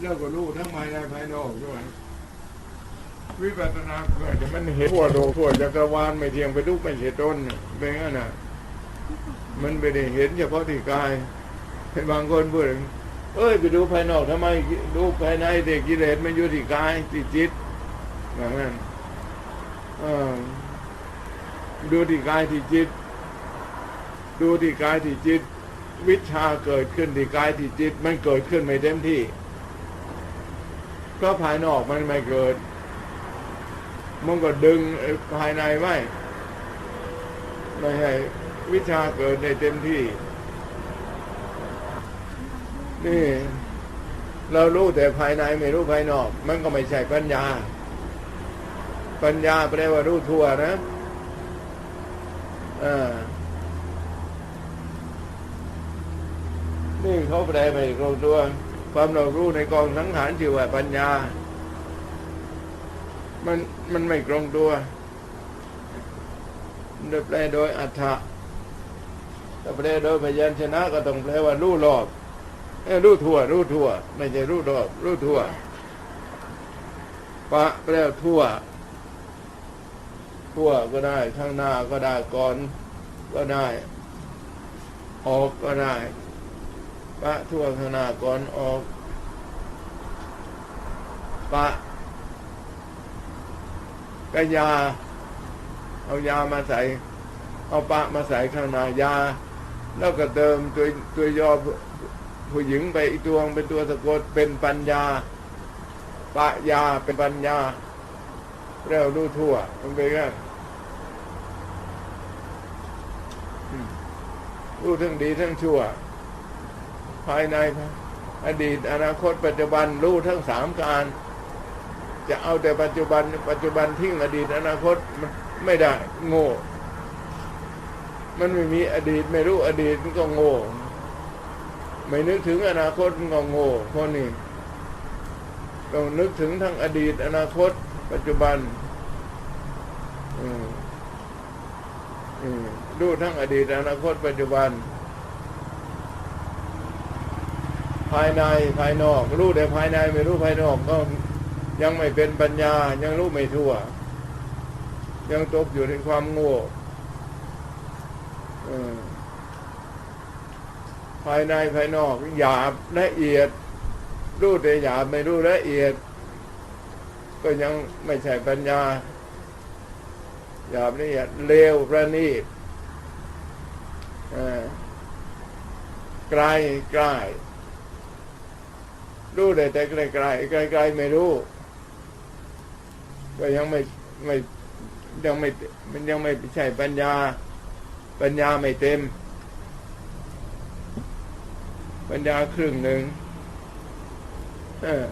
แล้วก็รู้ทั้งภายในภายนอกด้วย วิปัสสนาเกิดมันเห็นทั่วโลกทั่วจักรวาลไม่เที่ยงไปทุกไม่ใช่ต้นเป็นงั้นน่ะ มันไม่ได้เห็นเฉพาะที่กายให้บางคนพูดถึงเอ้ยไปดูภายนอกทำไมดูภายในเด็กกิเลสมันอยู่ที่กายที่จิตอย่างนั้นดูที่กายที่จิต ดูที่กายที่จิต วิชาเกิดขึ้นที่กายที่จิต มันเกิดขึ้นไม่เต็มที่ ก็ภายนอกมันไม่เกิด มันก็ดึงภายในไว้ไม่ให้วิชาเกิดในเต็มที่ นี่ เรารู้แต่ภายในไม่รู้ภายนอก มันก็ไม่ใช่ปัญญา ปัญญาแปลว่ารู้ทั่วนะอ่านี่เขาแปลไปตรงตัว ความเรารู้ในกองสังขารชื่อว่าปัญญา มันมันไม่ตรงตัวมันแปลโดยอัฏฐะถ้าแปลโดยพยัญชนะก็ต้องแปลว่ารู้รอบรู้ทั่ว รู้ทั่ว ไม่ใช่รู้รอบ รู้ทั่ว ปะแปลทั่ว ทั่วก็ได้ ข้างหน้าก็ได้ก่อนก็ได้ ออกก็ได้ ปะทั่วข้างหน้าก่อนออก ปะกยา เอายามาใส่ เอาปะมาใส่ข้างหน้ายา แล้วก็เติมตัวตัวยอผู้หญิงไปอีกตัวเป็นตัวสะกดเป็นปัญญา ปะยาเป็นปัญญาเรียกรู้ทั่วมันเป็นไงรู้ทั้งดีทั้งชั่ว ภายในอดีตอนาคตปัจจุบันรู้ทั้งสามการ จะเอาแต่ปัจจุบันปัจจุบันทิ้งอดีตอนาคตมันไม่ได้ โง่ มันไม่มีอดีตไม่รู้อดีตมันก็โง่ ไม่นึกถึงอนาคตมันก็โง่เพนี่ต้องนึกถึงทั้งอดีต อนาคต ปัจจุบันอืมอืมรู้ทั้งอดีต อนาคต ปัจจุบัน ภายในภายนอก รู้แต่ภายในไม่รู้ภายนอกก็ ยังไม่เป็นปัญญายังรู้ไม่ทั่ว ยังตกอยู่ในความโง่ภายในภายนอกหยาบละเอียด รู้แต่หยาบไม่รู้ละเอียด ก็ยังไม่ใช่ปัญญาหยาบละเอียดเลวประณีตไกลใกล้รู้ได้แต่ไกลไกลไกลไกลไม่รู้ ก็ยังไม่ไม่ยังไม่มันยังไม่ใช่ปัญญา ปัญญาไม่เต็ม ปัญญาครึ่งหนึ่งเออ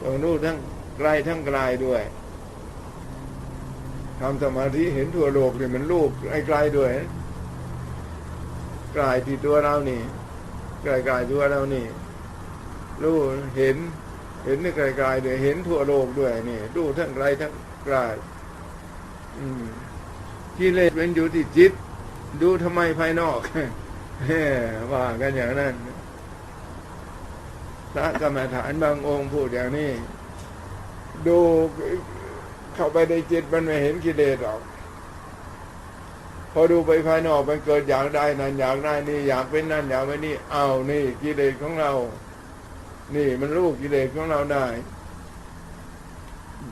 ต้องรู้ทั้งไกลทั้งไกลด้วยทำสมาธิเห็นทั่วโลกเนี่ยมันรูปไกลๆด้วยไกลที่ตัวเรานี่ไกลๆตัวเรานี่รู้เห็น เห็นในไกลๆด้วยเห็นทั่วโลกด้วยนี่ ดูทั้งไกลทั้งไกลอืมกิเลสเป็นอยู่ที่จิต ดูทำไมภายนอกว่ากันอย่างนั้นพระกรรมฐานบางองค์พูดอย่างนี้ ดูเข้าไปในจิตมันไม่เห็นกิเลสหรอก พอดูไปภายนอกมันเกิดอยากได้นั่นอยากได้นี่อยากเป็นนั่นอยากเป็นนี่เอานี่กิเลสของเรา นี่มันรู้กิเลสของเราได้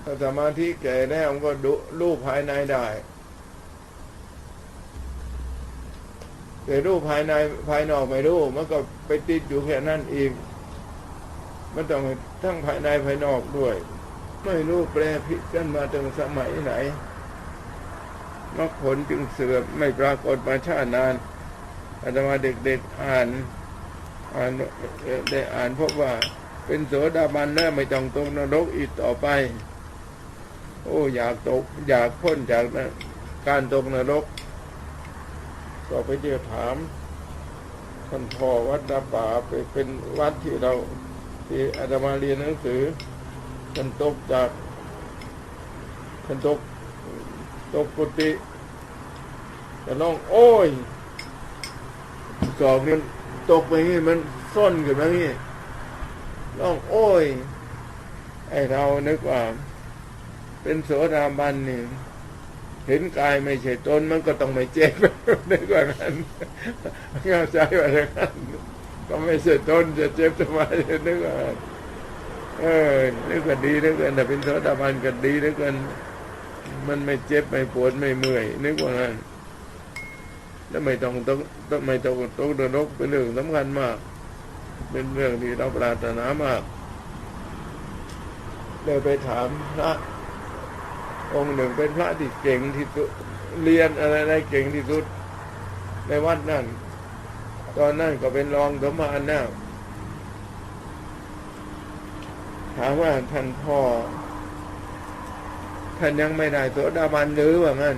ถ้าสมาธิแก่แล้วมันก็ดูรูปภายในได้ แต่รูปภายในภายนอกไม่รู้มันก็ไปติดอยู่แค่นั้นเองมันต้องทั้งภายในภายนอกด้วย ไม่รู้แปลผิดกันมาตั้งสมัยไหนมรรคผลจึงเสื่อมไม่ปรากฏมาชาตินานอาตมาเด็กๆอ่าน อ่านได้อ่านพบว่าเป็นโสดาบันแล้วไม่ต้องตกนรกอีกต่อไป โอ้อยากตก อยากพ้นจากการตกนรก ก็ไปเดียวถามท่านพ่อวัดดาป่าไปเป็นวัดที่เราที่อาตมาเรียนหนังสือท่านตกจากท่านตกตกกุฏิแต่น้องโอ้ยสอบนี่มัน ตกไปนี่มันซ่อนขึ้นมานี่ร้องโอ้ย ไอเรานึกว่า เป็นโสดาบันนี่เห็นกายไม่ใช่ตนมันก็ต้องไม่เจ็บนึกว่างั้นเข้าใจว่าอย่างนั้นก็ไม่ใช่ตนจะเจ็บทำไมนึกว่าเออนึกว่าดีนึกว่าแต่เป็นโสดาบันก็ดีนึกว่ามันไม่เจ็บไม่ปวดไม่เมื่อย นึกว่างั้น แล้วไม่ต้องต้องต้องไม่ต้องต้องนรกเป็นเรื่องสำคัญมาก เป็นเรื่องที่เราปรารถนามากเลยไปถามพระองค์หนึ่งเป็นพระที่เก่งที่สุดเรียนอะไรได้เก่งที่สุด ในวัดนั่น ตอนนั้นก็เป็นรองสมภารแล้วถามว่าท่านพ่อ ท่านยังไม่ได้โสดาบันหรือว่างั้น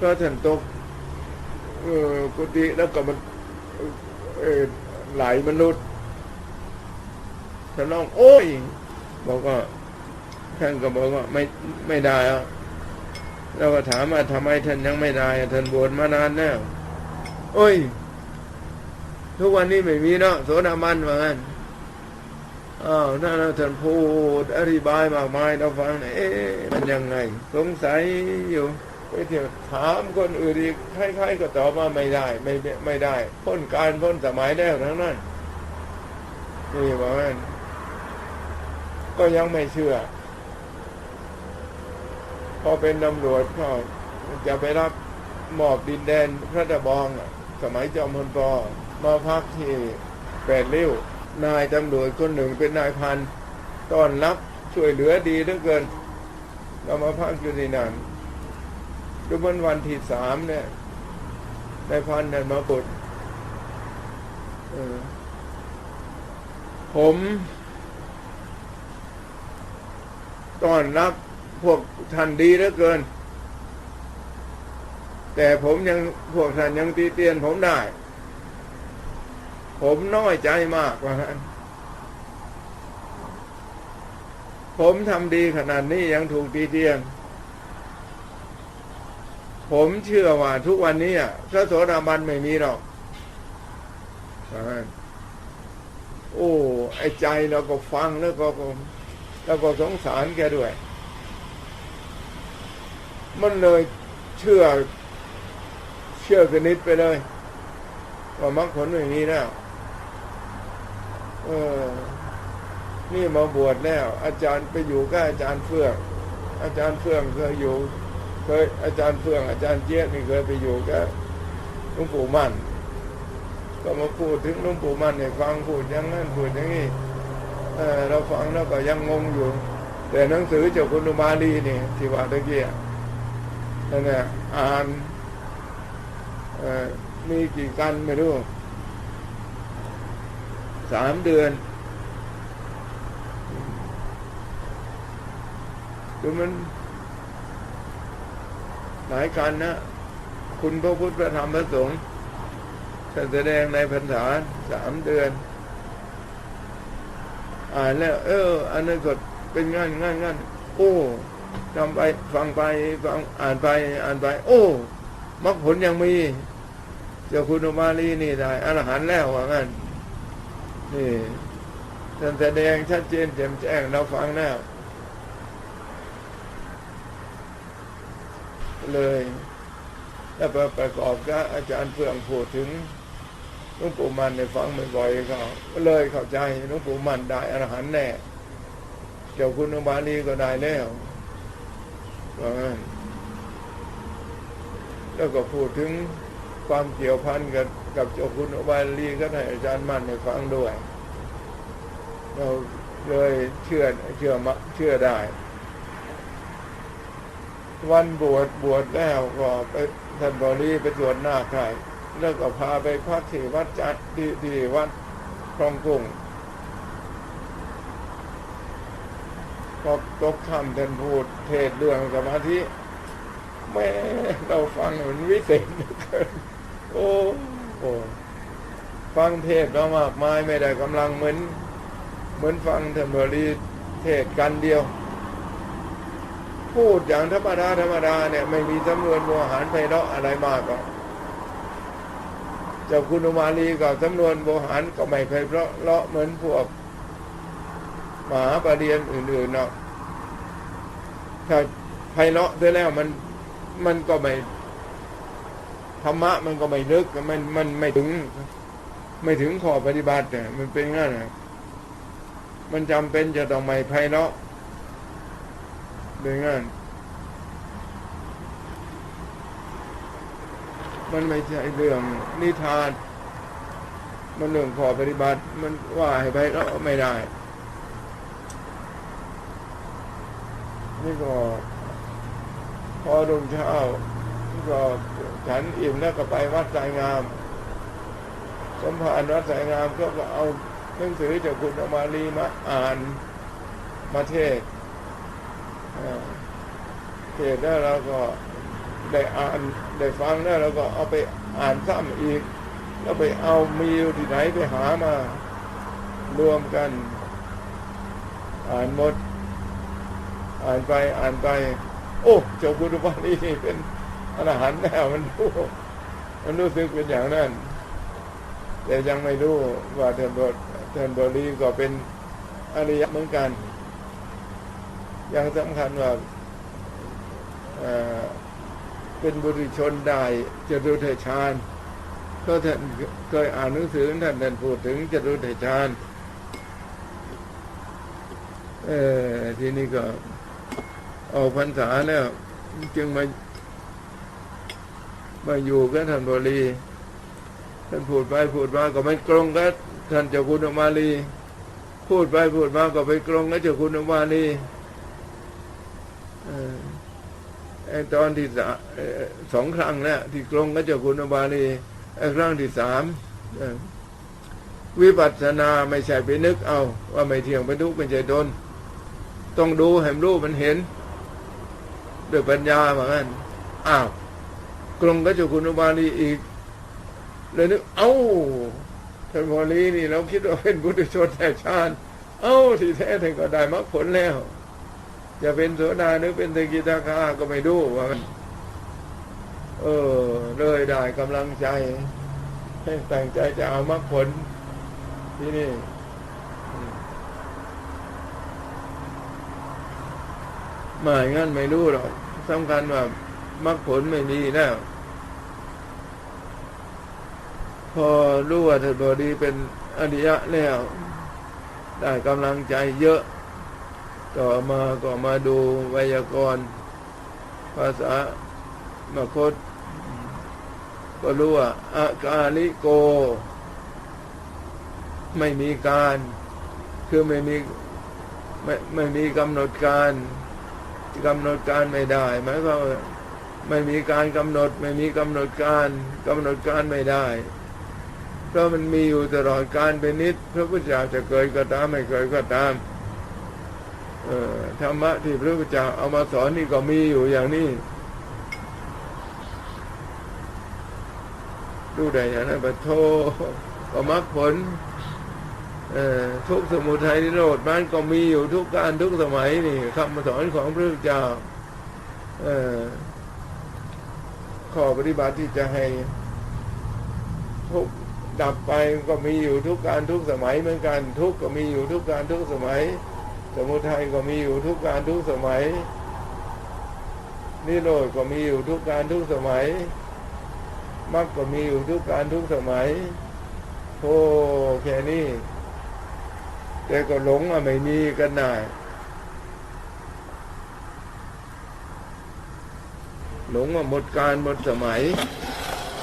ก็ท่านตก กุฏิแล้วก็มันหลายมนุษย์ท่านร้องโอ้ย บอกว่าท่านก็บอกว่าไม่ไม่ได้อะเราก็ถามว่าทำไมท่านยังไม่ได้ท่านบวชมานานแล้วโอ้ย ทุกวันนี้ไม่มีเนาะโสดาบันว่างั้นอ้าวถ้าเราท่านพูดอธิบายมากมายเราฟังเอ๊ะมันยังไง สงสัยอยู่ ไปเที่ยวถามคนอื่นอีกใครๆก็ตอบว่าไม่ได้ ไม่ไม่ได้ พ้นการพ้นสมัยแล้วทั้งนั้นนี่ว่างั้นก็ยังไม่เชื่อ พอเป็นตำรวจก็จะไปรับมอบดินแดนพระตะบองสมัยจอมพลปอมาพักที่แปดริ้วนายตำรวจคนหนึ่งเป็นนายพันต้อนรับช่วยเหลือดีเหลือเกิน เรามาพักอยู่ที่นั่น ดูวันวันที่สามเนี่ยนายพันเนี่ยมาปลดเออผม ตอนรับพวกท่านดีเหลือเกิน แต่ผมยังพวกท่านยังตีเตียนผมได้ ผมน้อยใจมากว่างั้นผมทำดีขนาดนี้ยังถูกตีเตียน ผมเชื่อว่าทุกวันนี้อะพระโสดาบันไม่มีหรอกโอ้ ไอ้ใจเราก็ฟังแล้วก็ก็แล้วก็สงสารแกด้วย มันเลยเชื่อ เชื่อสนิทไปเลย ว่ามรรคผลไม่มีแล้วเออ นี่มาบวชแล้ว อาจารย์ไปอยู่กับอาจารย์เฟื่อง อาจารย์เฟื่องเคยอยู่ เคยอาจารย์เฟื่องอาจารย์เจี๊ยบนี่เคยไปอยู่กับหลวงปู่มั่นก็มาพูดถึงหลวงปู่มั่นให้ฟังพูดอย่างนั้นพูดอย่างนี้เออเราฟังแล้วก็ยังงงอยู่ แต่หนังสือเจ้าคุณอุมาลีนี่ที่ว่าตะกี้อะนั่นแหละอ่านเออมีกี่กันไม่รู้สามเดือนดูมัน หลายกันนะ คุณพระพุทธพระธรรมพระสงฆ์ท่านแสดงในพรรษาสามเดือน อ่านแล้ว เออ อันนั้นก็เป็นงานงานงานโอ้ทำไปฟังไปฟังอ่านไปอ่านไป โอ้มรรคผลยังมีเจ้าคุณอุมาลีนี่ได้อรหันแล้วว่างั้นนี่ท่านแสดงชัดเจนแจ่มแจ้งเราฟังแล้ว เลยแล้วประกอบกับอาจารย์เฟื่องพูดถึงลวงปู่มันในฟังบ่อยๆเขาก็เลยเข้าใจลวงปู่มันได้อรหันแน่ เจ้าคุณอุบาลีก็ได้แล้วว่แล้วก็พูดถึงความเกี่ยวพันกับกับเจ้าคุณอุบาลีก็ให้อาจารย์มันในฟังด้วย เราเลยเชื่อเชื่อมะเชื่อได้ วันบวชบวชแล้วก็ไปท่านบรีไปตรวจหน้าใครแล้วก็พาไปพักที่วัดจัดที่ที่วัดคลองกุ้งพอตกคำท่านพูดเทศเรื่องสมาธิแม่เราฟังมันวิเศษเลือเกินโอ้โหฟังเทศมามากมายไม่ได้กำลังเหมือน เหมือนฟังท่านบรีเทศกันเดียว พูดอย่างธรรมดาธรรมดาเนี่ยไม่มีจำนวนโมหารไพเราะอะไรมากก็เจ้าคุณอุมาลีกับจำนวนโบหารก็ไม่เคยเพราะเลาะเหมือนพวกมหาปรริญญาอื่นๆเนาะถ้าไพเราะด้วยแล้วมันมันก็ไม่ธรรมะมันก็ไม่ลึกมันมันไม่ถึง ไม่ถึงข้อปฏิบัติเนี่ยมันเป็นงั้นนะมันจำเป็นจะต้องไม่ไพเราะ เป็นงั้นมันไม่ใช่เรื่องนิทาน มันเรื่องขอปฏิบัติ มันว่าให้ไพเราะไม่ได้ นี่ก็ พอรุ่งเช้าก็ฉันอิ่มแล้วก็ไปวัดสายงาม สมภารวัดสายงามก็เอาหนังสือจากคุณอมาลีมาอ่านมาเทศ เทศน์แล้วเราก็ได้อ่านได้ฟังแล้วเราก็เอาไปอ่านซ้ำอีก แล้วไปเอามีอยู่ที่ไหนไปหามารวมกัน อ่านหมด อ่านไปอ่านไป โอ้เจ้าคุณอมาลีนี่เป็นอรหันต์แล้วมันรู้มันรู้สึกเป็นอย่างนั้น แต่ยังไม่รู้ว่าเทนบทเทนบรีก็เป็นอริยะเหมือนกัน ยังสำคัญว่าเป็นบุรุชนได้จะรู้เทชานก็ท่านเคยอ่านหนังสือท่านท่านพูดถึงจะรู้เทชานเออทีนี้ก็ออกพรรษาแล้วจึงมา มาอยู่กับท่านบรีท่านพูดไปพูดมาก็ไม่ตรงกับท่านเจ้าคุณอมาลีพูดไปพูดมาก็ไปตรงกับเจ้าคุณอมาลี ไอ้ตอนที่สอสองครั้งแล้วที่ตรงกับเจ้าคุณอมาลีไอ้ครั้งที่สามวิปัสสนาไม่ใช่ไปนึกเอา ว่าไม่เที่ยงเป็นทุกข์เป็นใจตนต้องดูให้มันรู้มันเห็นด้วยปัญญาเหมือนกันอ้าวตรงกับเจ้าคุณอมาลีอีกเลยนึกเอ้าท่านโมลีนี่เราคิดว่าเป็นบุตรชนแต่ชาติเอ้าที่แท้ท่านก็ได้มรรคผลแล้ว จะเป็นโสดาหรือเป็นสกิทาคาก็ไม่รู้ว่าเออ เลยได้กำลังใจ ให้ตั้งใจจะเอามรรคผลที่นี่ไม่งั้นไม่รู้หรอกสำคัญว่ามรรคผลไม่มีแล้วพอรู้ว่าท่านบดีเป็นอริยะแล้ว ได้กำลังใจเยอะ ต่อมาก็มาดูไวยากรณ์ภาษามคต ก็รู้ว่าอากาลิโก ไม่มีการ คือไม่มีไม่ไม่มีกำหนดการกำหนดการไม่ได้หมายความว่าไม่มีการกำหนด ไม่มีกำหนดการกำหนดการไม่ได้ เพราะมันมีอยู่ตลอดการเป็นนิดพระพุทธเจ้าจะเกิดก็ตามไม่เกิดก็ตาม ธรรมะที่พระพุทธเจ้าเอามาสอนนี่ก็มีอยู่อย่างนี้ดูได้อย่างนั้นปะโทก็มรรคผลทุกสมุทัยนิโรธมันก็มีอยู่ทุกการทุกสมัยนี่คำสอนของพระพุทธเจ้าข้อปฏิบัติที่จะให้ทุกดับไปก็มีอยู่ทุกการทุกสมัยเหมือนกัน ทุกก็มีอยู่ทุกการทุกสมัย สมุทัยก็มีอยู่ทุกการทุกสมัย นิโรธก็มีอยู่ทุกการทุกสมัยมรรคก็มีอยู่ทุกการทุกสมัยโอ้แค่นี้ แต่ก็หลงอะไม่มีกันได้หลงอะหมดการหมดสมัย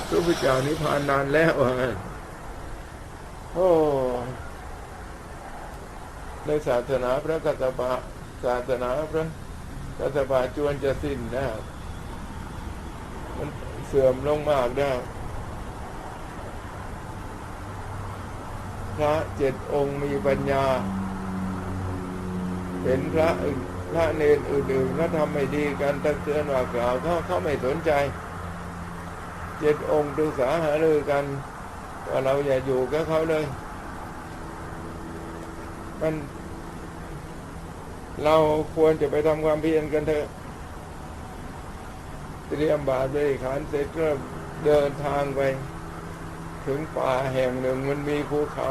พระพุทธเจ้านิพพานนานแล้วว่างั้นโอ้ ในศาสนาพระกัตถปะศาสนาพระกัตถปะจวนจะสิ้นแล้วมันเสื่อมลงมากแล้วพระเจ็ดองค์มีปัญญา เห็นพระอื่นพระเนรอื่นๆเขาทำไม่ดีกันตักเตือนว่ากล่าวเขาเขาไม่สนใจ เจ็ดองค์ปรึกษาหารือกัน ว่าเราอย่าอยู่กับเขาเลย มัน เราควรจะไปทำความเพียรกันเถอะเตรียมบาตรบริขารเสร็จก็เดินทางไป ถึงป่าแห่งหนึ่งมันมีภูเขา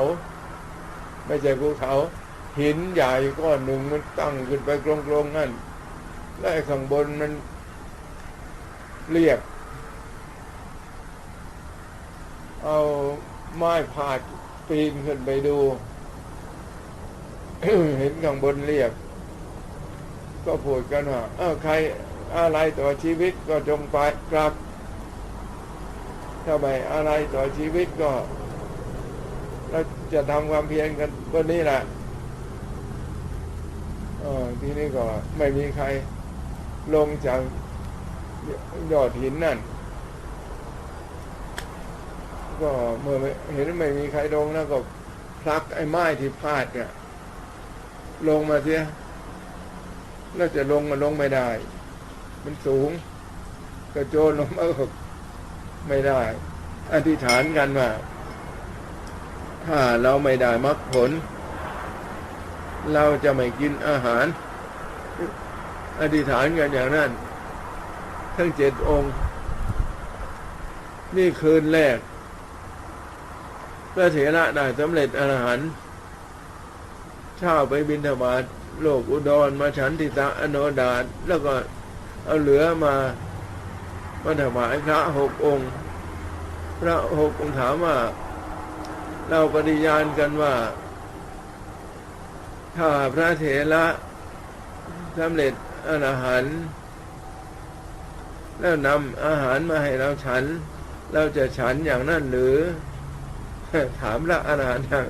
ไม่ใช่ภูเขา หินใหญ่ก้อนหนึ่งมันตั้งขึ้นไปกลงๆนั่นและข้างบนมันเรียบเอาไม้พาดปีนขึ้นไปดู เห็นข้างบนเรียบ ก็พูดกันว่าเออใครอะไรต่อชีวิตก็จงไปกลับถ้าไม่อะไรต่อชีวิตก็เราจะทำความเพียรกันวันนี้แหละเออทีนี้ก็ไม่มีใครลงจากยอดหินนั่น ก็เมื่อเห็นไม่มีใครลงแล้วก็พลักไอ้ไม้ที่พาดเนี่ยลงมาเสีย แล้วจะลงก็ลงไม่ได้ มันสูง กระโจนลงมาก็ไม่ได้ อธิษฐานกันว่า ถ้าเราไม่ได้มรรคผล เราจะไม่กินอาหาร อธิษฐานกันอย่างนั้น ทั้งเจ็ดองค์ นี่คืนแรกพระเถระได้สำเร็จอรหันต์เช้าไปบินธบาต โลกอุดรมาฉันทิตะอโนดาตแล้วก็เอาเหลือมามาถวายพระหกองค์ พระหกองค์ถามว่า เราปฏิญาณกันว่า ถ้าพระเถระสำเร็จอรหันต์แล้วนำอาหารมาให้เราฉัน เราจะฉันอย่างนั้นหรือ ถามพระอรหันต์อย่าง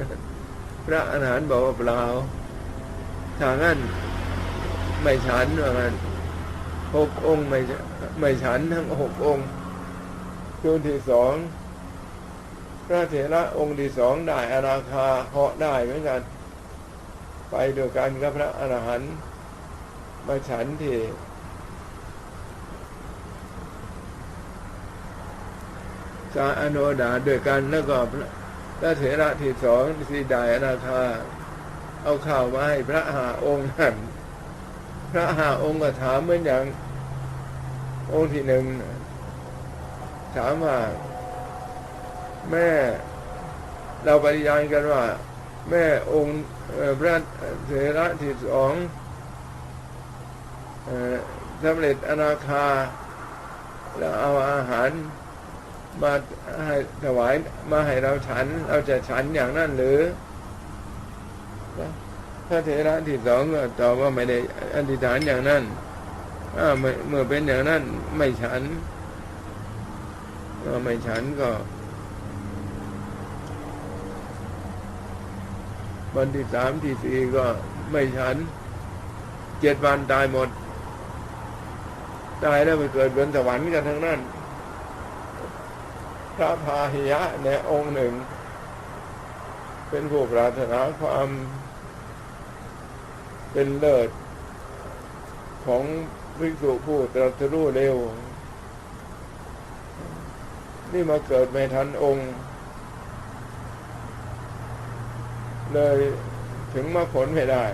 พระอรหันต์บอกว่าเปล่า ถ้างั้นไม่ฉันว่างั้นหกองค์ไม่ไม่ฉันทั้งหกองค์คืนที่สองพระเถระองค์ที่สองได้อนาคาเหาะได้เหมือนกัน ไปเดียวกันกับพระอรหันต์มาฉันที่สาอโนดาด้วยกันแล้วก็พระพระเถระที่สองที่ได้อนาคา เอาข่าวมาให้พระหาองค์นั่นพระหาองค์ก็ถามเหมือนอย่าง องค์ที่หนึ่งถามว่า แม่เราปฏิญาณกันว่า แม่องค์พระเถระที่สองสำเร็จอนาคา แล้วเอาอาหารมาให้ถวายมาให้เราฉัน เราจะฉันอย่างนั้นหรือ พระเถระที่สองก็ตอบว่าไม่ได้อธิษฐานอย่างนั้นเมื่อเมื่อเป็นอย่างนั้น ไม่ฉันก็ไม่ฉันก็วันที่สามที่สี่ก็ไม่ฉันเจ็ดวันตายหมด ตายแล้วไปเกิดบนสวรรค์กันทั้งนั้น พระพาหิยะในองค์หนึ่ง เป็นผู้ปรารถนาความ เป็นเลิศของวิสุผู้ตรัสรู้เร็ว นี่มาเกิดไม่ทันองค์ เลยถึงมาผลไม่ได้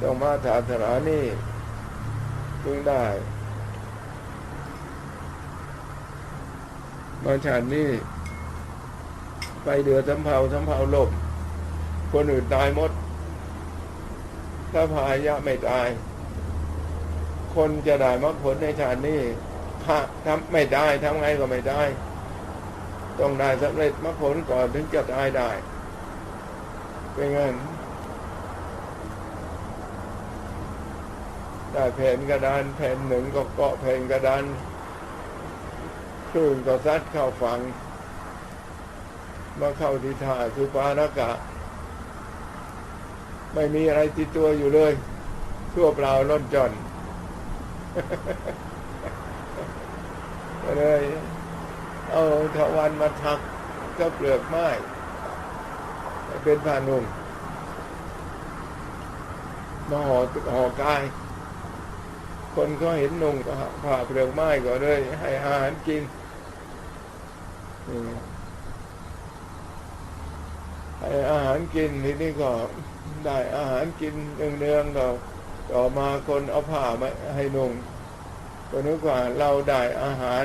ต้องมาถาสนานี่ถึงได้มาชาตินี้ไปเดือดสำเภาสำเภาลบคนอื่นตายหมด ถ้าพายะไม่ตาย คนจะได้มรรคผลในชาตินี้ถ้าทำไม่ได้ทำไงก็ไม่ได้ ต้องได้สำเร็จมรรคผลก่อนถึงจะตายได้เป็นงั้นได้แผ่นกระดานแผ่นหนึ่งก็เกาะแผ่นกระดานคลื่นก็ซัดเข้าฝั่งมาเข้าที่ท่าสุปานากะ ไม่มีอะไรติดตัวอยู่เลยทั่วเปล่าล้นจอนก็เลย เอาทวันมาทักก็เปลือกไม้เป็นผ้านุ่งมาห่อห่อกาย คนก็เห็นนุ่งก็ผ่าเปลือกไม้ก็เลย ให้อาหารกินอืม ให้อาหารกินทีนี้ก็ได้อาหารกินเนืองๆก็ต่อมาคนเอาผ้ามาให้นุ่งก็นึกว่าเราได้อาหาร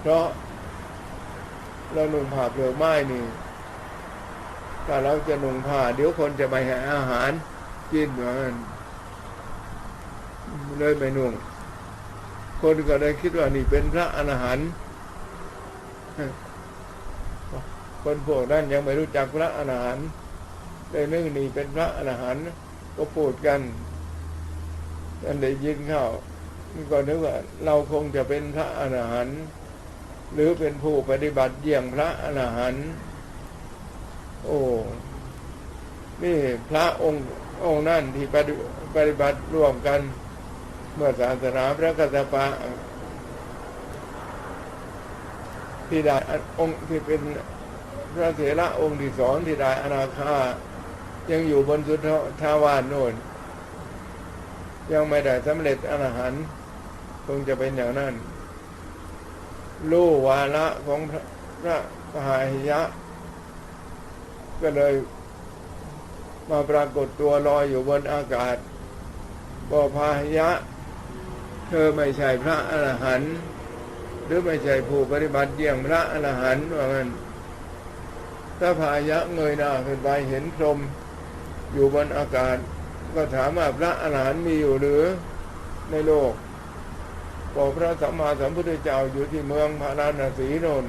เพราะเราหนุ่งผ้าเปลือกไม้นี่ถ้าเราจะหนุ่งผ้าเดี๋ยวคนจะไปหาอาหารกินเหมือนเลยไม่นุ่งคนก็เลยคิดว่านี่เป็นพระอรหันต์ คนพวกนั้นยังไม่รู้จักพระอรหันต์เลยนึกนี่เป็นพระอรหันต์ก็พูดกันกันได้ยินเข้าก็นึกว่า เราคงจะเป็นพระอรหันต์หรือเป็นผู้ปฏิบัติเยี่ยงพระอรหันต์โอ้นี่พระองค์องค์นั่นที่ปฏิปฏิบัติร่วมกัน เมื่อศาสนาพระกัสสปะที่ได้องค์ที่เป็น ระเถระองค์ที่สองที่ได้อนาคายังอยู่บนสุทธาวานโน่น ยังไม่ได้สำเร็จอรหันต์คงจะเป็นอย่างนั้นรู้วาระของพระพระพหายยะ ก็เลยมาปรากฏตัวลอยอยู่บนอากาศบอพาหิยะ เธอไม่ใช่พระอรหันต์หรือไม่ใช่ผู้ปฏิบัติเยี่ยงพระอรหันต์ว่างั้น ถ้าพายะเงยหน้าขึ้นไปเห็นพรมอยู่บนอากาศ ก็ถามว่าพระอรหันต์มีอยู่หรือในโลกบอกพระสัมมาสัมพุทธเจ้าอยู่ที่เมืองพาราณสีโนน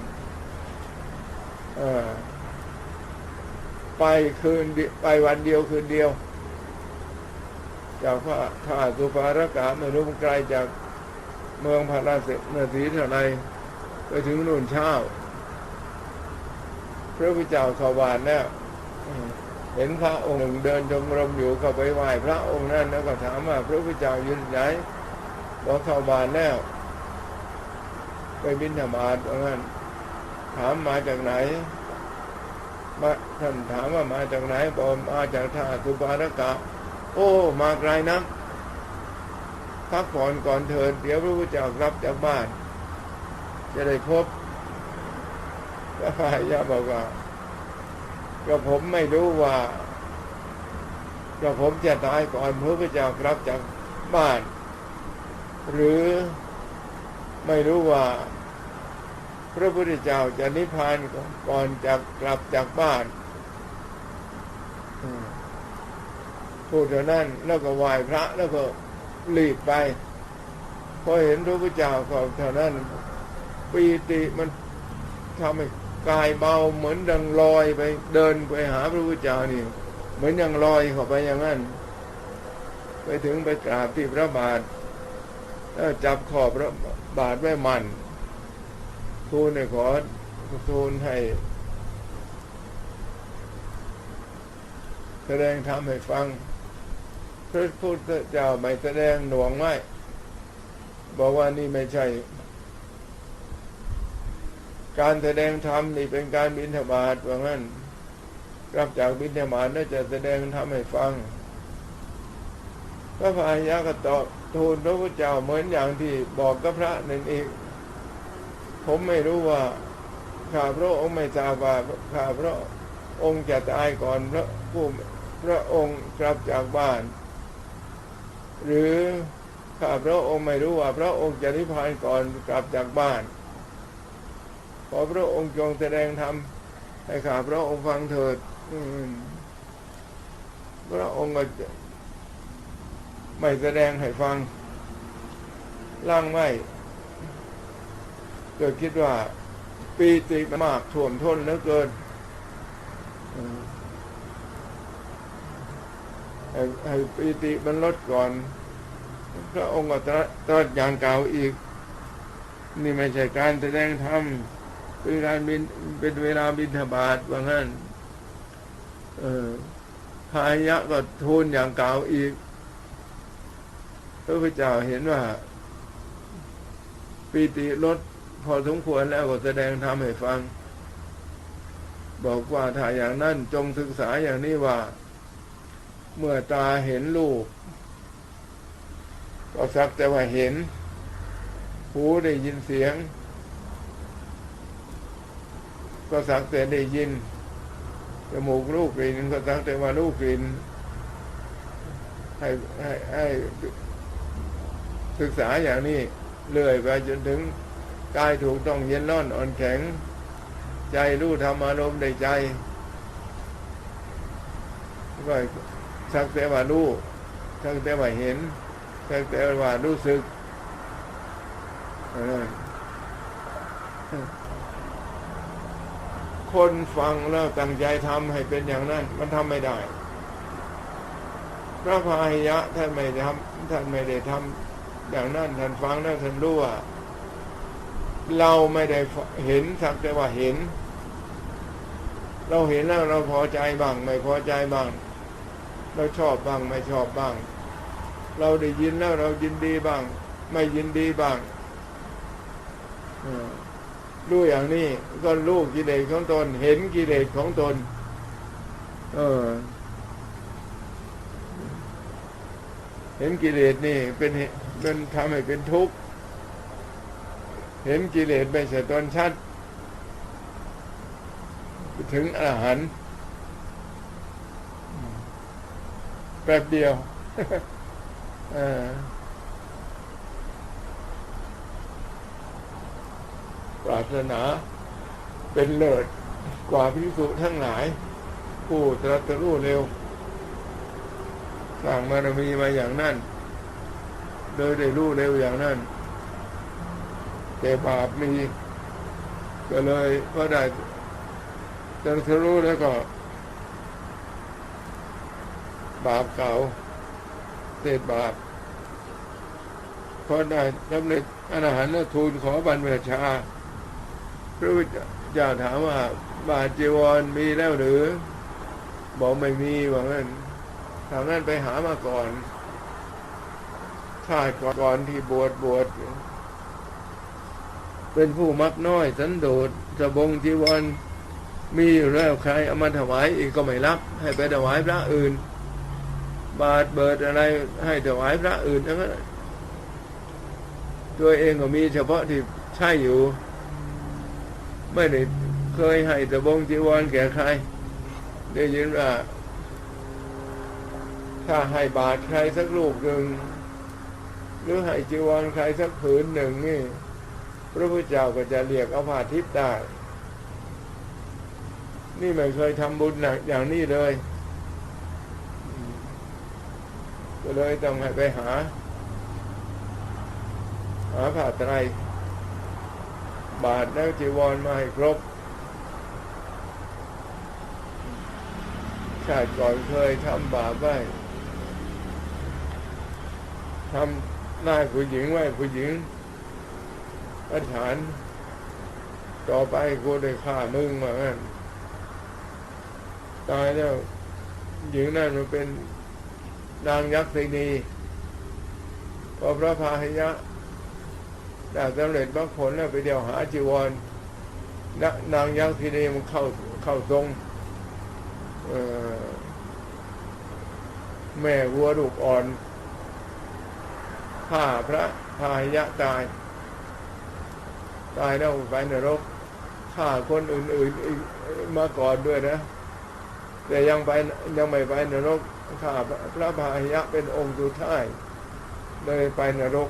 ไปคืนไปวันเดียวคืนเดียว จากพระข้าสุภารกะไม่รู้ไกลจากเมืองพาราณสีเท่าไรไปถึงนู่นเช้า พระพุทธเจ้าสวานแล้วเห็นพระองค์หนึ่งเดินจงกรมอยู่ก็ไปไหว้พระองค์นั้นแล้วก็ถามว่าพระพุทธเจ้ายืนไหนบอกสวานแล้วไปบินธบาตว่างั้นถามมาจากไหนมาท่านถามว่ามาจากไหนบอกมาจากท่าสุภารกะ โอ้ มาไกลนะพักผ่อนก่อนเถิดเดี๋ยวพระพุทธเจ้ากลับจากบ้าน จะได้พบ ย่าบอกว่า ก็ผมไม่รู้ว่า ก็ผมจะตายก่อนพระพุทธเจ้ากลับจากบ้าน หรือไม่รู้ว่า พระพุทธเจ้าจะนิพพานก่อนจากกลับจากบ้านพูดเท่านั้นแล้วก็ไหว้พระ แล้วก็รีบไปพอเห็นพระพุทธเจ้าก็เท่านั้นปีติมันทำให้ กายเบาเหมือนดังลอยไปเดินไปหาพระพุทธเจ้านี่ เหมือนยังลอยเข้าไปอย่างนั้น ไปถึงไปกราบที่พระบาทแล้วจับขอบพระบาทไว้มันทูลให้ขอทูลให้ แสดงธรรมให้ฟังพระพุทธเจ้าไม่แสดงหน่วงไม่บอกว่านี่ไม่ใช่ การแสดงธรรมนี่เป็นการบินธบาตว่างั้นกลับจากบินธบาตน่าจะแสดงธรรมให้ฟังพระพายะก็ตอบทูลพระพุทธเจ้าเหมือนอย่างที่บอกกับพระนั่นเองผมไม่รู้ว่าข้าพระองค์ไม่ทราบว่าข้าพระองค์จะตายก่อนพระผู้พระองค์กลับจากบ้าน หรือข้าพระองค์ไม่รู้ว่าพระองค์จะนิพพานก่อนกลับจากบ้าน ขอพระองค์จงแสดงธรรมให้ข้าพระองค์ฟังเถิดพระองค์ก็ไม่แสดงให้ฟังล่างไม่เกิดคิดว่า ปีติมากท่วมท้นเหลือเกินให้ปีติมันลดก่อน พระองค์ก็ตรัสอย่างเก่าอีก นี่ไม่ใช่การแสดงธรรม เป็นการบินเป็นเวลาบินธบาตว่างั้น เออพายะก็ทูลอย่างเก่าอีกพระพุทธเจ้าเห็นว่า ปีติลดพอสมควรแล้วก็แสดงธรรมให้ฟัง บอกว่าถ้าอย่างนั้นจงศึกษาอย่างนี้ว่า เมื่อตาเห็นรูปก็สักแต่ว่าเห็น หูได้ยินเสียง ก็สักแต่ได้ยินจมูกลูกกลิ่นก็สักแต่ว่าลูกกลิ่นให้ให้ให้ศึกษาอย่างนี้เลื่อยไปจนถึงกายถูกต้องเย็นร้อนอ่อนแข็ง ใจรู้ธรรมอารมณ์ในใจ ก็สักแต่ว่ารู้สักแต่ว่าเห็นสักแต่ว่ารู้สึก เออ คนฟังแล้วตั้งใจทำให้เป็นอย่างนั้น มันทำไม่ได้ พระพาหิยะท่านไม่ทำท่านไม่ได้ทำอย่างนั้นท่านฟังแล้วท่านรู้ว่า เราไม่ได้เห็นสักแต่ว่าเห็น เราเห็นแล้วเราพอใจบ้าง ไม่พอใจบ้าง เราชอบบ้าง ไม่ชอบบ้าง เราได้ยินแล้วเรายินดีบ้าง ไม่ยินดีบ้างอ รู้อย่างนี้ก็รู้กิเลสของตน เห็นกิเลสของตน เออ เห็นกิเลสนี่ เป็นเหตุเป็นทำให้เป็นทุกข์เห็นกิเลสไม่ใช่ตนชัด ถึงอรหันต์แป๊บเดียว เออ ปรารถนาเป็นเลิศกว่าพิสุทั้งหลาย ผู้ตรัสรู้เร็วสร้างบารมีมาอย่างนั้น โดยได้รู้เร็วอย่างนั้น แต่บาปมี ก็เลยก็ได้ตรัสรู้แล้วก็ บาปเก่าเศษบาปพอได้สำเร็จอรหันต์ทูลขอบรรพชา พระพุทธเจ้าถามว่าบาจีวรมีแล้วหรือ บอกไม่มีว่างั้นทางนั้นไปหามาก่อนชาติก่อนที่บวชบวชเป็นผู้มักน้อยสันโดษสบงจีวรมีอยู่แล้วใครเอามาถวายอีกก็ไม่รับ ให้ไปถวายพระอื่น บาทเบิดอะไรให้ถวายพระอื่นทั้งนั้นตัวเองก็มีเฉพาะที่ใช่อยู่ ไม่ได้เคยให้สบงจีวรแก่ใคร ได้ยินว่า ถ้าให้บาทใครสักลูกหนึ่งหรือให้จีวรใครสักผืนหนึ่งนี่ พระพุทธเจ้าก็จะเรียกเอาผาทิพย์ได้ นี่ไม่เคยทำบุญหนักอย่างนี้เลยก็เลยต้องให้ไปหา หาผ้าไตร บาทแล้วจีวรมาให้ครบ ชาติก่อนเคยทำบาปไว้ทำหน้าผู้หญิงไว้ผู้หญิงอธิษฐาน ต่อไปกูได้ฆ่ามึงมางั้นตายแล้วหญิงนั่นมันเป็นนางยักษ์ศินีพอพระพาหิยะ ได้สำเร็จบางผลแล้วไปเดียวหาจีวรนนางยักษ์ศินีมันเข้าเข้าทรงแม่วัวลูกอ่อนฆ่าพระพาหิยะตาย ตายแล้วไปนรกฆ่าคนอื่นๆมาก่อนด้วยนะ แต่ยังไปยังไม่ไปนรกข้าพระพาหิยะเป็นองค์สุดท้ายเลยไปนรก